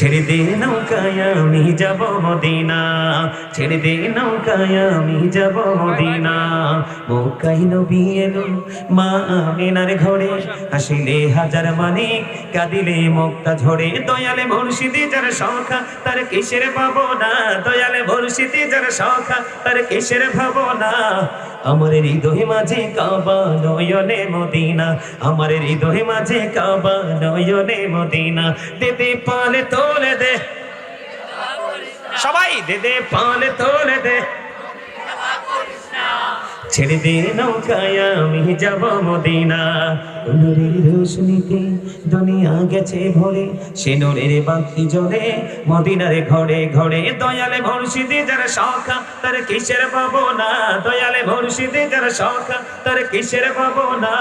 ছেড়ে দে নৌকায়, আমি যাব মদিনা। ছেড়ে দে নৌকায়, আমি যাব মদিনা। মৌকাই নবী এলো মা আমিনার ঘরে। হাসিলে হাজার মানিক কাঁদিলে মুক্তা ঝরে। দয়ালে মুর্শিদি যার শখা, তার কিসের ভাবনা? দয়ালে মুর্শিদি যার শখা, তার কিসের ভাবনা? আমার হৃদয় মাঝে কাবা নয়নে মদিনা। আমার হৃদয় মাঝে কাবা নয়নে মদিনা। দে দে পালে তোলে দে। সবাই দেদে পালে তোলে দে। ছেড়ে দে নৌকায় আমি যাব মদিনা। নূরের রোশনীতে দুনিয়া গেছে ভরে, সে নূরের বাতি জ্বলে মদিনার ঘরে ঘরে দয়ালে ভরসিদে যারা শখা, তার কিসের পাবো ভাবনা দয়ালে ভরসিদে যারা শখা, তার কিসের পাবো ভাবনা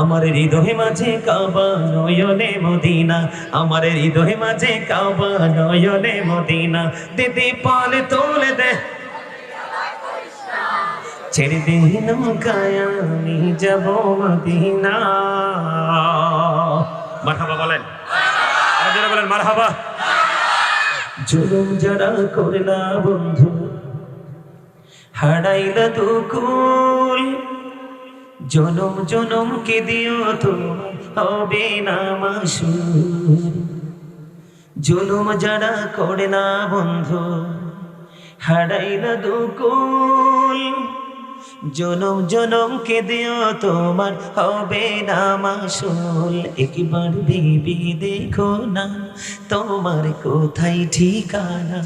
আমার হৃদয় মাঝে কাবা নয়নে মদিনা, আমার হৃদয় মাঝে কাবা নয়নে মদিনা। দিদি পালে তোলে দে ছেড়ে দে নৌকায়, আমি যাব মদিনা। মারহাবা বলেন। জোরে বলেন, মারহাবা। জুলুম যারা করলা বন্ধু, হারাইলা দুকুল। জনম জনম কে দিও তো হবে না মাসুর জুলুম যারা করে না বন্ধু, হারাইলা দুকুল। জনম জনম কে দিও তোমার, হবে না মাসুল। একবার ভেবে দেখো না তোমার কোথায় ঠিকানা।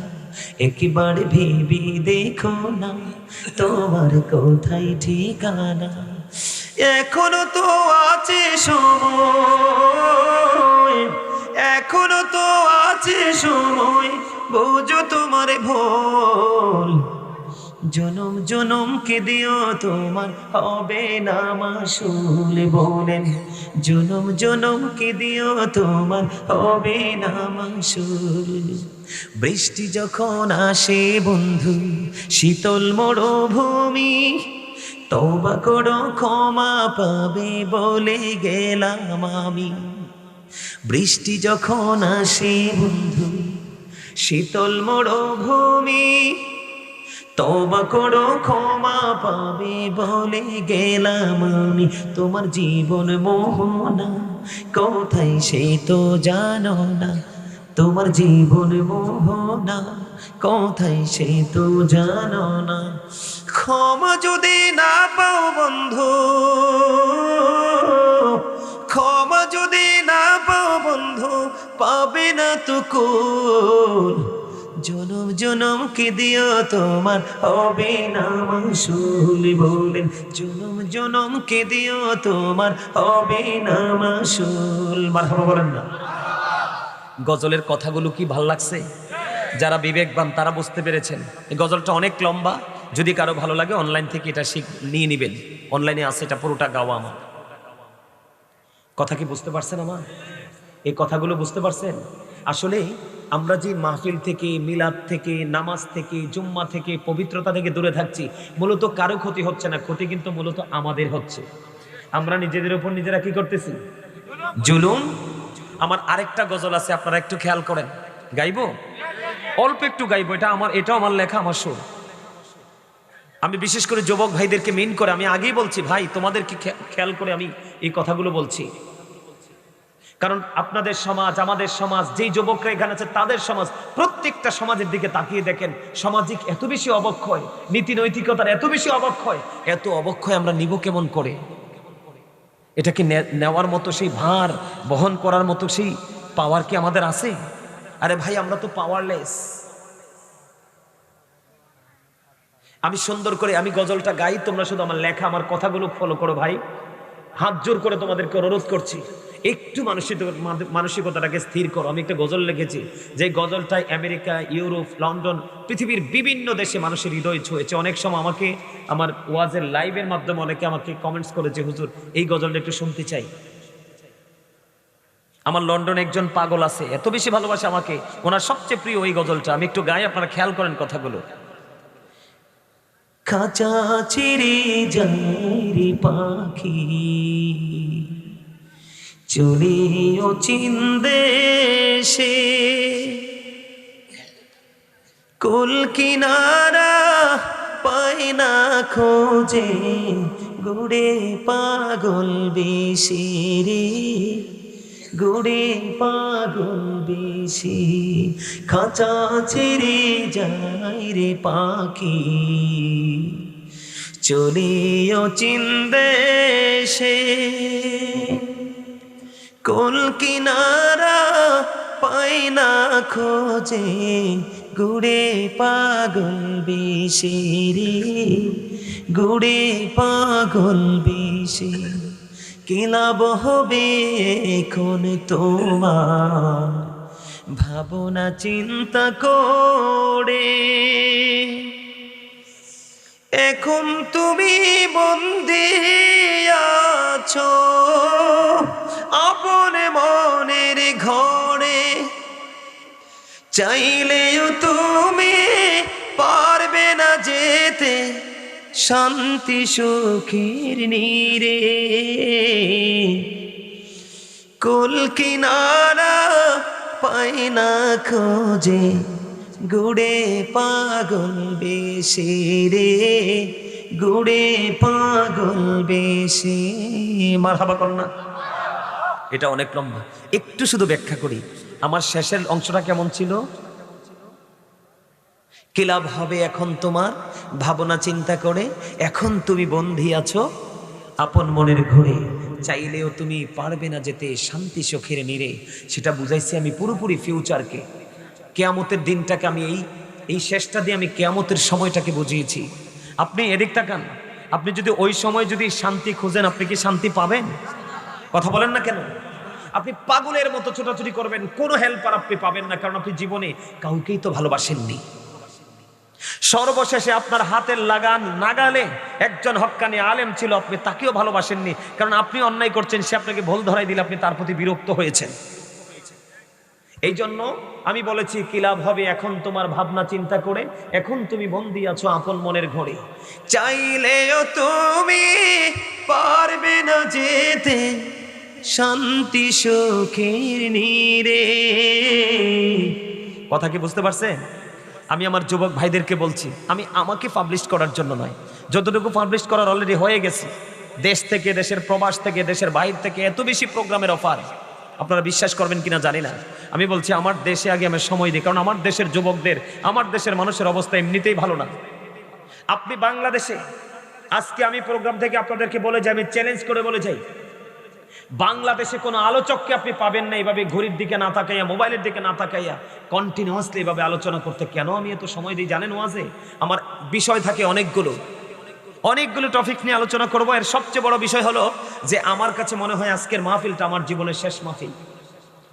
একবার ভেবে দেখো না তোমার কোথায় ঠিকানা। এখনও তো আছে সময়, এখনও তো আছে সময়, বুঝো তোমার ভুল। জনম জনম দিও তোমার? হবে না মাসুল বলেন। জনম জনম দিও তোমার? হবে না মাসুল। বৃষ্টি যখন আসে বন্ধু, শীতল মরুভূমি তবা করো, ক্ষমা পাবে বলে গেলাম আমি। বৃষ্টি যখন আসে বন্ধু, শীতল মরুভূমি তবা করো, ক্ষমা পাবে বলে গেলাম আমি। তোমার জীবন মোহনা কোথায় সে তো জানো না। তোমার জীবন মোহনা কোথায় সে তো জানো না। ক্ষমা যদি না পাও বন্ধু, ক্ষমা যদি না পাও বন্ধু, পাবে না তো কোন জনম জনম কে দিও তোমার হবে না মাসুল বলেন জনম জনম কে দিও তোমার হবে না মাসুল মারহাবা বলেন না। গজলের কথাগুলো কি ভালো লাগছে? যারা বিবেকবান, তারা বুঝতে পেরেছেন। এই গজলটা অনেক লম্বা। যদি কারও ভালো লাগে অনলাইন থেকে এটা শিখ, নিয়ে নেবেন। অনলাইনে আছে, এটা পুরোটা গাওয়া আমার। কথা কি বুঝতে পারছেন আমার? এই কথাগুলো বুঝতে পারছেন? আসলে আমরা যে মাহফিল থেকে, মিলাদ থেকে, নামাজ থেকে, জুম্মা থেকে, পবিত্রতা থেকে দূরে থাকছি, মূলত কারও ক্ষতি হচ্ছে না, ক্ষতি কিন্তু মূলত আমাদের হচ্ছে। আমরা নিজেদের উপর নিজেরা কি করতেছি? জুলুম? আমার আরেকটা গজল আছে, আপনারা একটু খেয়াল করেন। গাইবো? অল্প একটু গাইবো, এটা আমার, এটাও আমার লেখা, আমার সুর। আমি বিশেষ করে যুবক ভাইদেরকে মেন করে, আমি আগেই বলছি, ভাই, তোমাদেরকে খেয়াল করে আমি এই কথাগুলো বলছি। কারণ আপনাদের সমাজ, আমাদের সমাজ, যেই যুবকরা এখানে আছে, তাদের সমাজ প্রত্যেকটা সমাজের দিকে তাকিয়ে দেখেন, সামাজিক এত বেশি অবক্ষয়, নীতি নৈতিকতার এত বেশি অবক্ষয়, এত অবক্ষয় আমরা নিব কেমন করে? এটাকে নেওয়ার মতো সেই ভার, বহন করার মতো সেই পাওয়ার কি আমাদের আছে? আরে ভাই, আমরা তো পাওয়ারলেস আমি সুন্দর করে, আমি গজলটা গাই, তোমরা শুধু আমার লেখা, আমার কথাগুলো ফলো করো ভাই। হাত জোর করে তোমাদেরকে অনুরোধ করছি। একটু মানসিক মানসিকতাটাকে স্থির করো। আমি একটা গজল লিখেছি, যে গজলটাই আমেরিকা, ইউরোপ, লন্ডন, পৃথিবীর বিভিন্ন দেশে মানুষের হৃদয় ছুঁয়েছে। অনেক সময় আমাকে, আমার ওয়াজের লাইভের মাধ্যমে অনেকে আমাকে কমেন্টস করেছে, হুজুর, এই গজলটা একটু শুনতে চাই। আমার লন্ডনে একজন পাগল আছে, এত বেশি ভালোবাসে আমাকে, ওনার সবচেয়ে প্রিয় ওই গজলটা। আমি একটু গাই আপনারা খেয়াল করেন কথাগুলো। খাঁচা ছিড়ে যাই পাখি চলিও চিন্দেশে কুল কিনারা পায় না খোঁজে, গুড়ে পাগল বেশি রে গুড়ে পাগল বেশি, খাঁচা ছেড়ে যায় রে পাখি। চলিও চিন্দেশে কোল কিনারা পাই না খোঁজে, গুড়ে পাগল বেশি রে গুড়ে পাগল বেশি কিলাব হবে এখন তোমার? ভাবনা, চিন্তা করে। এখন তুমি বন্দি চাইলেও তুমি পারবে না যেতে, শান্তি সুখের নীরে। কুল কিনারা পাই না খোঁজে, গুড়ে পাগল বেশি রে গুড়ে পাগল বেশি মার হাবা না। এটা অনেক লম্বা। একটু শুধু ব্যাখ্যা করি। আমার শেষের অংশটা কেমন ছিল? কি লাভ হবে এখন তোমার, ভাবনা চিন্তা করে, এখন তুমি বন্ধি আছো। আপন মনের ঘরে, চাইলেও তুমি পারবে না যেতে শান্তি সুখের নিরে। সেটা বুঝাইছি আমি পুরোপুরি ফিউচারকে কেয়ামতের দিনটাকে আমি এই এই শেষটা দিয়ে আমি কেয়ামতের সময়টাকে বুঝিয়েছি। আপনি এদিক তাকান। আপনি যদি ওই সময় যদি শান্তি খুঁজেন, আপনি কি শান্তি পাবেন? কথা বলেন না কেন? আপনি পাগলের মতো ছোটাছুটি করবেন, কোনো হেল্পার আপনি পাবেন না, কারণ আপনি জীবনে কাউকেই তো ভালোবাসেননি। সর্বশেষে আপনার হাতের লাগান নাগালে একজন হক্কানি আলেম ছিল, আপনি তাকেও ভালোবাসেননি, কারণ আপনি অন্যায় করছেন, সে আপনাকে ভুল ধরাই দিলে আপনি তার প্রতি বিরক্ত হয়েছেন। এই জন্য আমি বলেছি, কি লাভ হবে এখন তোমার ভাবনা চিন্তা করে, এখন তুমি বন্দি আছো আপন মনের ঘরে। চাইলেও তুমি পারবে না যেতে। শান্তি সুখের নীরে। কথা কি বুঝতে পারছেন আমি আমার যুবক ভাইদেরকে বলছি, আমি আমাকে পাবলিশ করার জন্য নয়। যতটুকু পাবলিশ করার অলরেডি হয়ে গেছে, দেশ থেকে, দেশের প্রবাস থেকে, দেশের বাইরে থেকে এত বেশি প্রোগ্রামের অফার আপনারা বিশ্বাস করবেন কিনা জানি না। আমি বলছি, আমার দেশে আগে আমি সময় দিই, কারণ আমার দেশের যুবকদের, আমার দেশের মানুষের অবস্থা এমনিতেই ভালো না। আপনি বাংলাদেশে, আজকে আমি প্রোগ্রাম থেকে আপনাদেরকে বলে যাই, আমি চ্যালেঞ্জ করে বলে যাই বাংলাদেশে কোনো আলোচককে আপনি পাবেন না এইভাবে ঘড়ির দিকে না তাকাইয়া, মোবাইলের দিকে না তাকাইয়া কন্টিনিউয়াসলি এইভাবে আলোচনা করতে। কেন আমি এত সময় দিই জানেন ওয়াজে? আমার বিষয় থাকে অনেকগুলো। অনেকগুলো টপিক নিয়ে আলোচনা করব। এর সবচেয়ে বড় বিষয় হলো যে, আমার কাছে মনে হয় আজকের মাহফিলটা আমার জীবনের শেষ মাহফিল।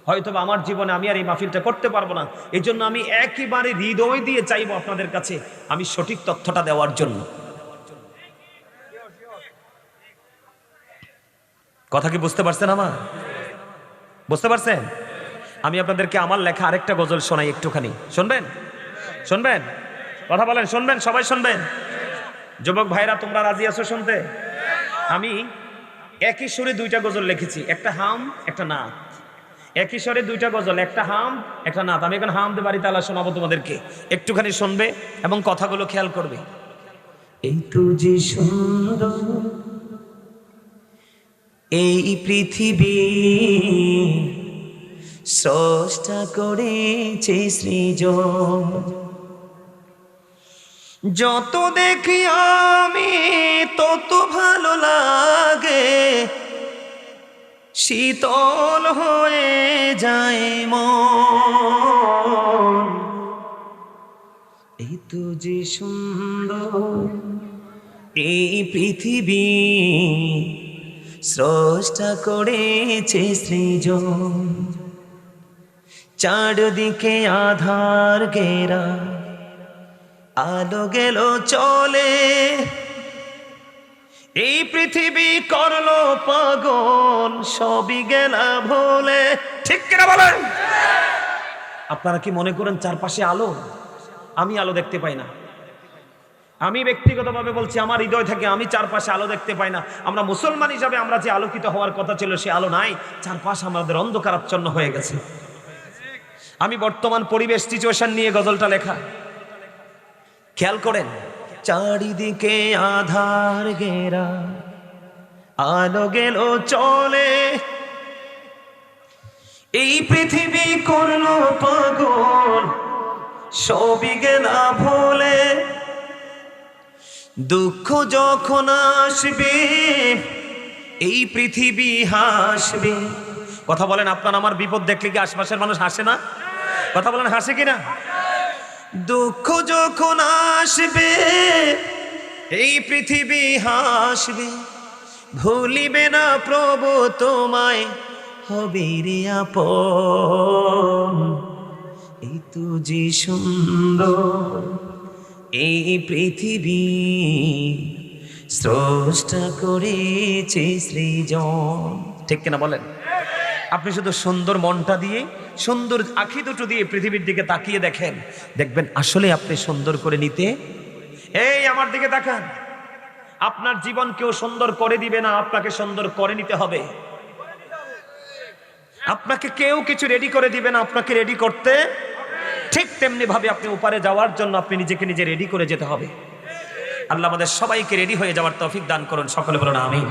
হয়তো আমার জীবনে আমি আর এই মাহফিলটা করতে পারব না। এই জন্য আমি একেবারে হৃদয় দিয়ে চাইব আপনাদের কাছে আমি সঠিক তথ্যটা দেওয়ার জন্য। কথা কি বুঝতে পারছেন আমার? বুঝতে পারছেন? আমি আপনাদেরকে আমার লেখা আরেকটা গজল শোনাই একটুখানি। শুনবেন? শুনবেন? কথা বলেন, শুনবেন? সবাই শুনবেন? যুবক ভাইরা, তোমরা রাজি আছো শুনতে? আমি একই সুরে দুইটা গজল লিখেছি, একটা হাম, একটা নাথ একই স্বরে দুইটা গজল, একটা হাম, একটা নাথ আমি এখন হাম দে বাড়িতে আলা শোনাবো তোমাদেরকে। একটুখানি শুনবে এবং কথাগুলো খেয়াল করবে। এই তো যে সুন্দর এই পৃথিবী স্রষ্টা করেছে সৃজন। যত দেখি আমি, তত ভালো লাগে। শীতল হয়ে যায় মন। এই তো যে সুন্দর এই পৃথিবী। স্রষ্টা করেছে সৃজন। চারদিকে আধার ঘেরা, আলো গেল চলে। এই পৃথিবী করল পাগল, সবই গেলা ভোলে। ঠিক কিনা বলেন? আপনারা কি মনে করেন চারপাশে আলো? আমি আলো দেখতে পাই না। আমি ব্যক্তিগতভাবে বলছি, আমার হৃদয় থেকে আমি চারপাশে আলো দেখতে পাই না। আমরা মুসলমান হিসাবে আমরা যে আলোকিত হওয়ার কথা ছিল, সে আলো নাই। চারপাশ আমাদের অন্ধকারাচ্ছন্ন হয়ে গেছে। আমি বর্তমান পরিবেশ সিচুয়েশন নিয়ে গজলটা লেখা। খেয়াল করেন, চারিদিকে আধার ঘেরা। আলো গেল, চলে। এই পৃথিবী করল পাগল, সবই গেলা ভোলে। দুঃখ যখন আসবে, এই পৃথিবী হাসবে। কথা বলেন, আপনার আমার বিপদ দেখলে কি আশপাশের মানুষ হাসে না? কথা বলেন, হাসে কিনা? দুঃখ যখন আসবে, এই পৃথিবী হাসবে। ভুলিবে না প্রভু তোমায়, হবে রে আপন। এই তুজি সুন্দর এই পৃথিবী স্রষ্টা করেছে সৃজন। ঠিক কিনা বলেন? আপনি শুধু সুন্দর মনটা দিয়ে, সুন্দর আখি দুটো দিয়ে পৃথিবীর দিকে তাকিয়ে দেখেন। দেখবেন আসলে আপনি সুন্দর করে নিতে, এই আমার দিকে তাকান। আপনার জীবন কেউ সুন্দর করে দিবে না, আপনাকে সুন্দর করে নিতে হবে। আপনাকে কেউ কিছু রেডি করে দিবে না, আপনাকে রেডি করতে ঠিক তেমনিভাবে আপনি উপারে যাওয়ার জন্য আপনি নিজেকে নিজে রেডি করে যেতে হবে। আল্লাহ আমাদের সবাইকে রেডি হয়ে যাওয়ার তৌফিক দান করুন। সকলে বলুন আমি